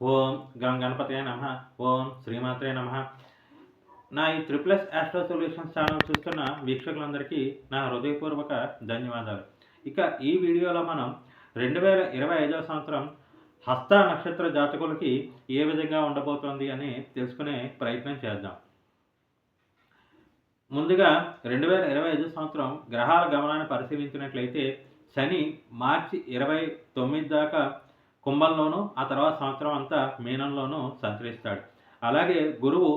ఓం గం గణపతే నమ ఓం శ్రీమాత్రే నమ. నా ఈ త్రిప్లస్ ఆస్ట్రో సొల్యూషన్స్ ఛానల్ చూస్తున్న వీక్షకులందరికీ నా హృదయపూర్వక ధన్యవాదాలు. ఇక ఈ వీడియోలో మనం రెండు వేల ఇరవై ఐదవ సంవత్సరం హస్త నక్షత్ర జాతకులకి ఏ విధంగా ఉండబోతోంది అని తెలుసుకునే ప్రయత్నం చేద్దాం. ముందుగా రెండు వేల ఇరవై ఐదు సంవత్సరం గ్రహాల గమనాన్ని పరిశీలించినట్లయితే శని మార్చి ఇరవై తొమ్మిది దాకా కుంభంలోనూ ఆ తర్వాత సంవత్సరం అంతా మీనంలోనూ సంచరిస్తాడు. అలాగే గురువు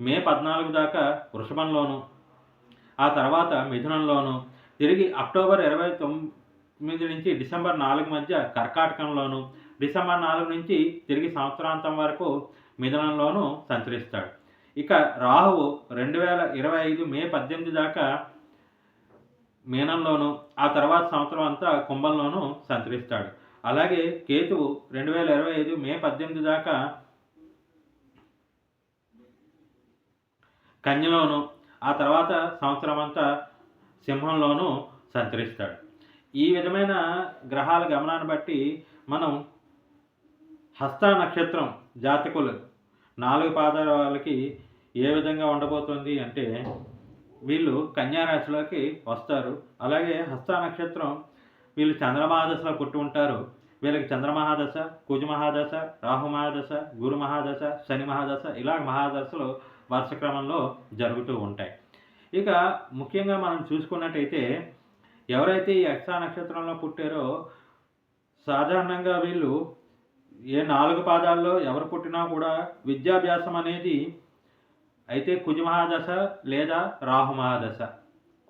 మే పద్నాలుగు దాకా వృషభంలోను ఆ తర్వాత మిథునంలోను తిరిగి అక్టోబర్ ఇరవై తొమ్మిది నుంచి డిసెంబర్ నాలుగు మధ్య కర్కాటకంలోను డిసెంబర్ నాలుగు నుంచి తిరిగి సంవత్సరాంతం వరకు మిథునంలోను సంచరిస్తాడు. ఇక రాహువు రెండు వేల ఇరవై ఐదు మే పద్దెనిమిది దాకా మీనంలోను ఆ తర్వాత సంవత్సరం అంతా కుంభంలోనూ సంచరిస్తాడు. అలాగే కేతువు రెండు వేల ఇరవై ఐదు మే పద్దెనిమిది దాకా కన్యలోను ఆ తర్వాత సంవత్సరం అంతా సింహంలోనూ సంచరిస్తాడు. ఈ విధమైన గ్రహాల గమనాన్ని బట్టి మనం హస్త నక్షత్రం జాతకులు నాలుగు పాదాల వాళ్ళకి ఏ విధంగా ఉండబోతుంది అంటే వీళ్ళు కన్యారాశిలోకి వస్తారు. అలాగే హస్త నక్షత్రం వీళ్ళు చంద్రమాదశలో పుట్టి ఉంటారు. వీళ్ళకి చంద్రమహాదశ కుజ మహాదశ రాహు మహాదశ గురు మహాదశ శని మహాదశ ఇలా మహాదశలు వరుస క్రమంలో జరుగుతూ ఉంటాయి. ఇక ముఖ్యంగా మనం చూసుకున్నట్టయితే ఎవరైతే ఈ అక్ష నక్షత్రంలో పుట్టారో సాధారణంగా వీళ్ళు ఏ నాలుగు పాదాల్లో ఎవరు పుట్టినా కూడా విద్యాభ్యాసం అనేది అయితే కుజ మహాదశ లేదా రాహు మహాదశ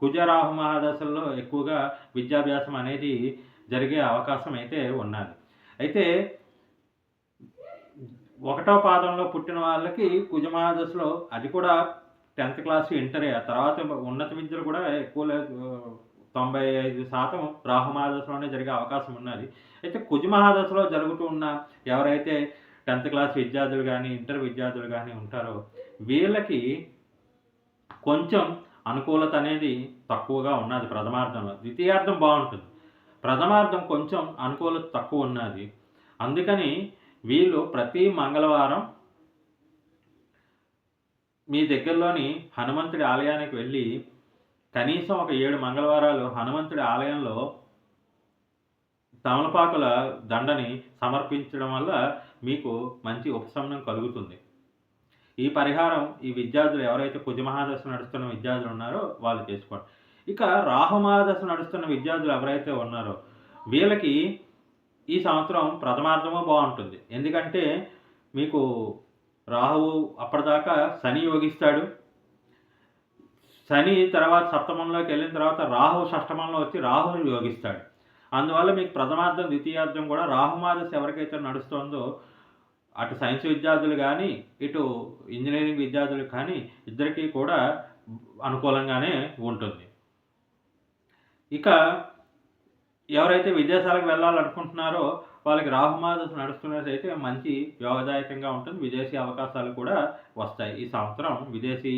కుజ రాహు మహాదశల్లో ఎక్కువగా విద్యాభ్యాసం అనేది జరిగే అవకాశం అయితే ఉన్నది. అయితే ఒకటో పాదంలో పుట్టిన వాళ్ళకి కుజమాదశలో అది కూడా టెన్త్ క్లాస్ ఇంటరే ఆ తర్వాత ఉన్నత విద్యలు కూడా ఎక్కువ లేదు తొంభై ఐదు శాతం రాహు మహాదశలోనే జరిగే అవకాశం ఉన్నది. అయితే కుజ మహాదశలో జరుగుతూ ఉన్న ఎవరైతే టెన్త్ క్లాస్ విద్యార్థులు కానీ ఇంటర్ విద్యార్థులు కానీ ఉంటారో వీళ్ళకి కొంచెం అనుకూలత అనేది తక్కువగా ఉన్నది ప్రథమార్థంలో. ద్వితీయార్థం బాగుంటుంది. ప్రథమార్థం కొంచెం అనుకూలత తక్కువ ఉన్నది. అందుకని వీళ్ళు ప్రతి మంగళవారం మీ దగ్గరలోని హనుమంతుడి ఆలయానికి వెళ్ళి కనీసం ఒక ఏడు మంగళవారాలు హనుమంతుడి ఆలయంలో తమలపాకుల దండని సమర్పించడం వల్ల మీకు మంచి ఉపశమనం కలుగుతుంది. ఈ పరిహారం ఈ విద్యార్థులు ఎవరైతే కుజమహాదశ నడుస్తున్న విద్యార్థులు ఉన్నారో వాళ్ళు చేసుకోండి. ఇక రాహుమాదశ నడుస్తున్న విద్యార్థులు ఎవరైతే ఉన్నారో వీళ్ళకి ఈ సంవత్సరం ప్రథమార్థము బాగుంటుంది. ఎందుకంటే మీకు రాహువు అప్పటిదాకా శని యోగిస్తాడు. శని తర్వాత సప్తమంలోకి వెళ్ళిన తర్వాత రాహు షష్టమంలో వచ్చి రాహు యోగిస్తాడు. అందువల్ల మీకు ప్రథమార్థం ద్వితీయార్థం కూడా రాహుమాదశ ఎవరికైతే నడుస్తుందో అటు సైన్స్ విద్యార్థులు కానీ ఇటు ఇంజనీరింగ్ విద్యార్థులు కానీ ఇద్దరికీ కూడా అనుకూలంగానే ఉంటుంది. ఇక ఎవరైతే విదేశాలకు వెళ్ళాలనుకుంటున్నారో వాళ్ళకి రాహుమాదశ నడుస్తున్నట్టయితే మంచి యోగదాయకంగా ఉంటుంది. విదేశీ అవకాశాలు కూడా వస్తాయి. ఈ సంవత్సరం విదేశీ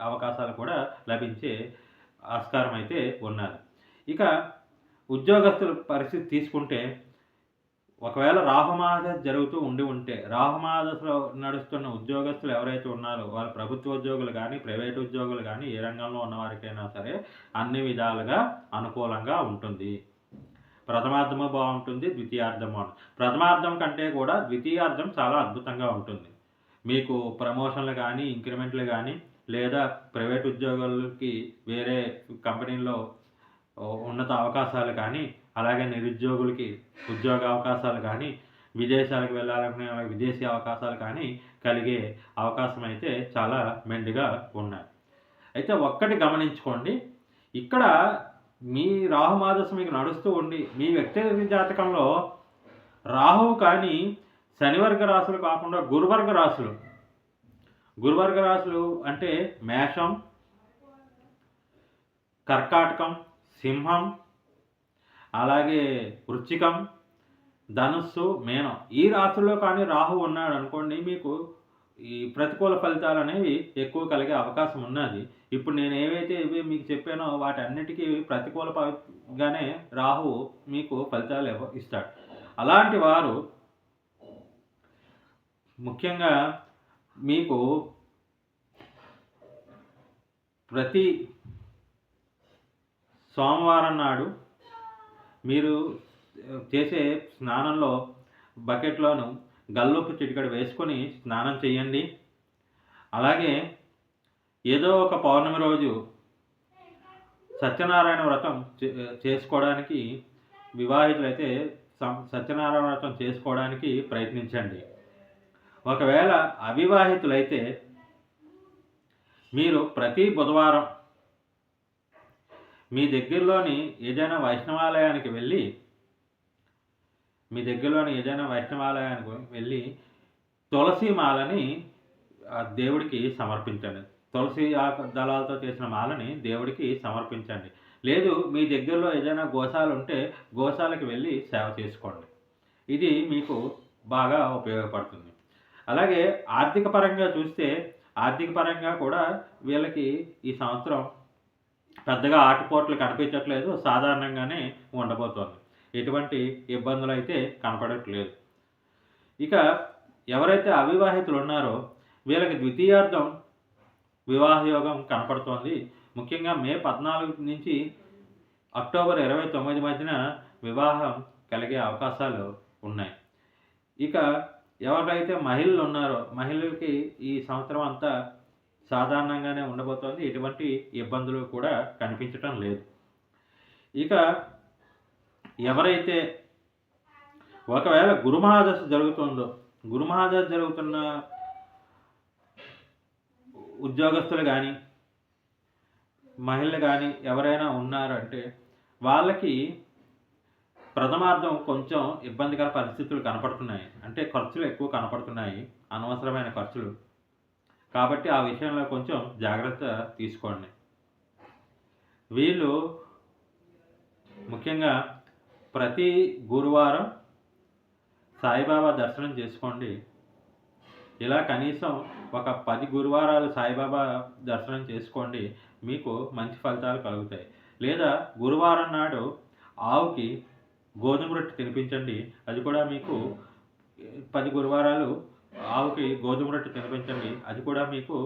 అవకాశాలు కూడా లభించే ఆస్కారం అయితే ఉన్నది. ఇక ఉద్యోగస్తుల పరిస్థితి తీసుకుంటే ఒకవేళ రాహుమాదశ జరుగుతూ ఉండి ఉంటే రాహుమాదశలో నడుస్తున్న ఉద్యోగస్తులు ఎవరైతే ఉన్నారో వాళ్ళు ప్రభుత్వ ఉద్యోగులు కానీ ప్రైవేట్ ఉద్యోగులు కానీ ఏ రంగంలో ఉన్నవారికైనా సరే అన్ని విధాలుగా అనుకూలంగా ఉంటుంది. ప్రథమార్థము బాగుంటుంది ద్వితీయార్థం బాగుంటుంది. ప్రథమార్థం కంటే కూడా ద్వితీయార్థం చాలా అద్భుతంగా ఉంటుంది. మీకు ప్రమోషన్లు కానీ ఇంక్రిమెంట్లు కానీ లేదా ప్రైవేట్ ఉద్యోగులకి వేరే కంపెనీల్లో ఉన్నత అవకాశాలు కానీ అలాగే నిరుద్యోగులకి ఉద్యోగ అవకాశాలు కానీ విదేశాలకు వెళ్ళాలనుకునే వాళ్ళకి విదేశీ అవకాశాలు కానీ కలిగే అవకాశం అయితే చాలా మెండుగా ఉన్నాయి. అయితే ఒక్కటి గమనించుకోండి ఇక్కడ మీ రాహుమాదశ మీకు నడుస్తూ ఉండి మీ వ్యక్తిగత జాతకంలో రాహువు కానీ శనివర్గ రాశులు కాకుండా గురువర్గ రాశులు. గురువర్గ రాశులు అంటే మేషం కర్కాటకం సింహం అలాగే వృచ్చికం ధనుస్సు మేనం. ఈ రాశుల్లో కానీ రాహు ఉన్నాడు అనుకోండి మీకు ఈ ప్రతికూల ఫలితాలు అనేవి ఎక్కువ కలిగే అవకాశం ఉన్నది. ఇప్పుడు నేను ఏవైతే ఇవి మీకు చెప్పానో వాటన్నిటికీ ప్రతికూలగానే రాహు మీకు ఫలితాలు ఇవ్వ- ఇస్తాడు. అలాంటి వారు ముఖ్యంగా మీకు ప్రతి సోమవారం నాడు మీరు చేసే స్నానంలో బకెట్లోను గల్లుప్పు చిటికడ వేసుకొని స్నానం చేయండి అలాగే ఏదో ఒక పౌర్ణమి రోజు సత్యనారాయణ వ్రతం చేసుకోవడానికి వివాహితులైతే సత్యనారాయణ వ్రతం చేసుకోవడానికి ప్రయత్నించండి. ఒకవేళ అవివాహితులైతే మీరు ప్రతి బుధవారం మీ దగ్గరలోని ఏదైనా వైష్ణవాలయానికి వెళ్ళి మీ దగ్గరలోని ఏదైనా వైష్ణవాలయానికి వెళ్ళి తులసి మాలని దేవుడికి సమర్పించండి. తులసి ఆ దళాలతో చేసిన మాలని దేవుడికి సమర్పించండి. లేదు మీ దగ్గరలో ఏదైనా గోశాలు ఉంటే గోశాలకు వెళ్ళి సేవ చేసుకోండి. ఇది మీకు బాగా ఉపయోగపడుతుంది. అలాగే ఆర్థిక పరంగా చూస్తే ఆర్థిక పరంగా కూడా వీళ్ళకి ఈ సంవత్సరం పెద్దగా ఆటుపోట్లు కనిపించట్లేదు సాధారణంగానే ఉండబోతోంది. ఎటువంటి ఇబ్బందులు అయితే కనపడట్లేదు. ఇక ఎవరైతే అవివాహితులు ఉన్నారో వీళ్ళకి ద్వితీయార్థం వివాహయోగం కనపడుతోంది. ముఖ్యంగా మే పద్నాలుగు నుంచి అక్టోబర్ ఇరవై తొమ్మిది మధ్యన వివాహం కలిగే అవకాశాలు ఉన్నాయి. ఇక ఎవరైతే మహిళలు ఉన్నారో మహిళలకి ఈ సంవత్సరం అంతా సాధారణంగానే ఉండబోతోంది. ఎటువంటి ఇబ్బందులు కూడా కనిపించటం లేదు. ఇక ఎవరైతే ఒకవేళ గురుమహాదశ జరుగుతుందో గురుమహాదశ జరుగుతున్న ఉద్యోగస్తులు కానీ మహిళలు కానీ ఎవరైనా ఉన్నారంటే వాళ్ళకి ప్రథమార్థం కొంచెం ఇబ్బందికర పరిస్థితులు కనపడుతున్నాయి. అంటే ఖర్చులు ఎక్కువ కనపడుతున్నాయి. అనవసరమైన ఖర్చులు. కాబట్టి ఆ విషయంలో కొంచెం జాగ్రత్త తీసుకోండి. వీళ్ళు ముఖ్యంగా ప్రతి గురువారం సాయిబాబా దర్శనం చేసుకోండి. ఇలా కనీసం ఒక పది గురువారాలు సాయిబాబా దర్శనం చేసుకోండి మీకు మంచి ఫలితాలు కలుగుతాయి. లేదా గురువారం నాడు ఆవుకి గోధుమ రొట్టె తినిపించండి అది కూడా మీకు పది గురువారాలు ఆవుకి గోధుమ రొట్టె తినిపించండి. అది కూడా మీకు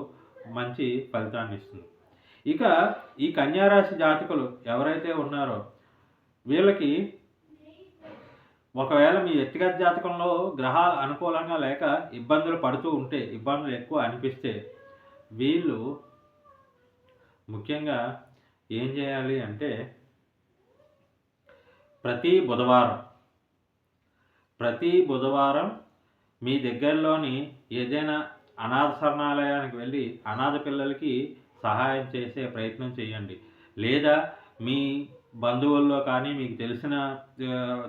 మంచి ఫలితాన్ని ఇస్తుంది. ఇక ఈ కన్యారాశి జాతకులు ఎవరైతే ఉన్నారో వీళ్ళకి ఒకవేళ మీ వ్యక్తిగత జాతకంలో గ్రహాలు అనుకూలంగా లేక ఇబ్బందులు పడుతూ ఉంటే ఇబ్బందులు ఎక్కువ అనిపిస్తే వీళ్ళు ముఖ్యంగా ఏం చేయాలి అంటే ప్రతి బుధవారం ప్రతి బుధవారం మీ దగ్గరలోని ఏదైనా అనాథ శరణాలయానికి వెళ్ళి అనాథ పిల్లలకి సహాయం చేసే ప్రయత్నం చేయండి. లేదా మీ బంధువుల్లో కానీ మీకు తెలిసిన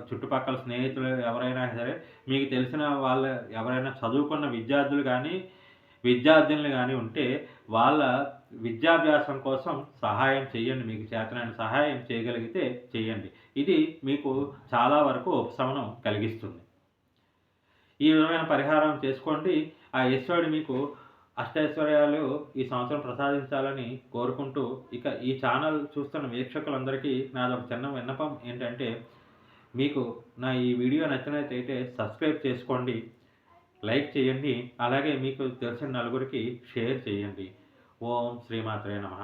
చుట్టుపక్కల స్నేహితులు ఎవరైనా సరే మీకు తెలిసిన వాళ్ళ ఎవరైనా చదువుకున్న విద్యార్థులు కానీ విద్యార్థులు కానీ ఉంటే వాళ్ళ విద్యాభ్యాసం కోసం సహాయం చేయండి. మీకు చేతనైన సహాయం చేయగలిగితే చేయండి. ఇది మీకు చాలా వరకు ఉపశమనం కలిగిస్తుంది. ఈ విధమైన పరిహారం చేసుకోండి. ఆ ఈశ్వరుడు మీకు అష్టైశ్వర్యాలు ఈ సంవత్సరం ప్రసాదించాలని కోరుకుంటూ ఇక ఈ ఛానల్ చూస్తున్న వీక్షకులందరికీ నాది ఒక చిన్న విన్నపం ఏంటంటే మీకు నా ఈ వీడియో నచ్చినట్లయితే సబ్స్క్రైబ్ చేసుకోండి లైక్ చేయండి అలాగే మీకు తెలిసిన నలుగురికి షేర్ చేయండి. ఓం శ్రీమాత్రే నమ.